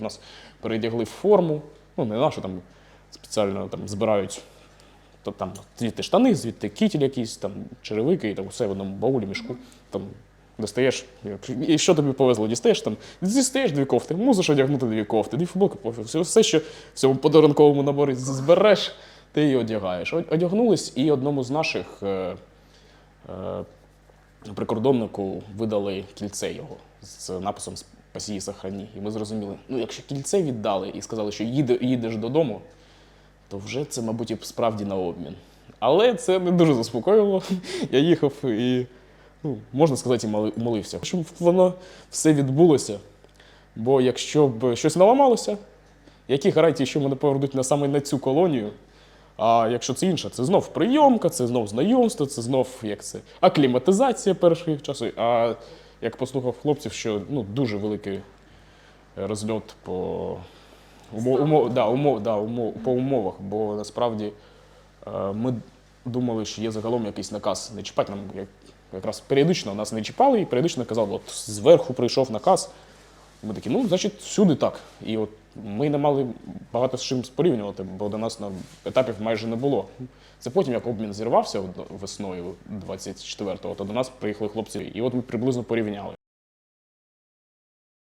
Нас передягли в форму, ну не нашу там спеціально там збирають то там звідти штани, звідти кітіль якийсь, там черевики, і там все в одному баулі, мішку. Там достаєш, і що тобі повезло, дістаєш там, дістаєш дві кофти, мусиш одягнути дві кофти, дві футболки, пофіг. Все, все, що в цьому подарунковому наборі збереш, ти її одягаєш. Одягнулись, і одному з наших е, е, прикордоннику видали кільце його з написом «Спасі і сохрані». І ми зрозуміли, ну якщо кільце віддали і сказали, що їде, їдеш додому, то вже це, мабуть, і справді на обмін. Але це не дуже заспокоїло. Я їхав і, ну, можна сказати, і моли- молився. Щоб воно все відбулося. Бо якщо б щось наламалося, які гарантії, що мене повернуть саме на цю колонію? А якщо це інше, це знов прийомка, це знов знайомство, це знов як це акліматизація перших часу. А як послухав хлопців, що ну, дуже великий розльот по умов, умов, да, умов, да, умов, по умовах, бо насправді е, ми думали, що є загалом якийсь наказ не чіпати нам. Як, якраз періодично нас не чіпали і періодично казали, от зверху прийшов наказ. Ми такі, ну, значить, всюди так. І от ми не мали багато з чим порівнювати, бо до нас на етапів майже не було. Це потім, як обмін зірвався весною 24-го, то до нас приїхали хлопці, і от ми приблизно порівняли.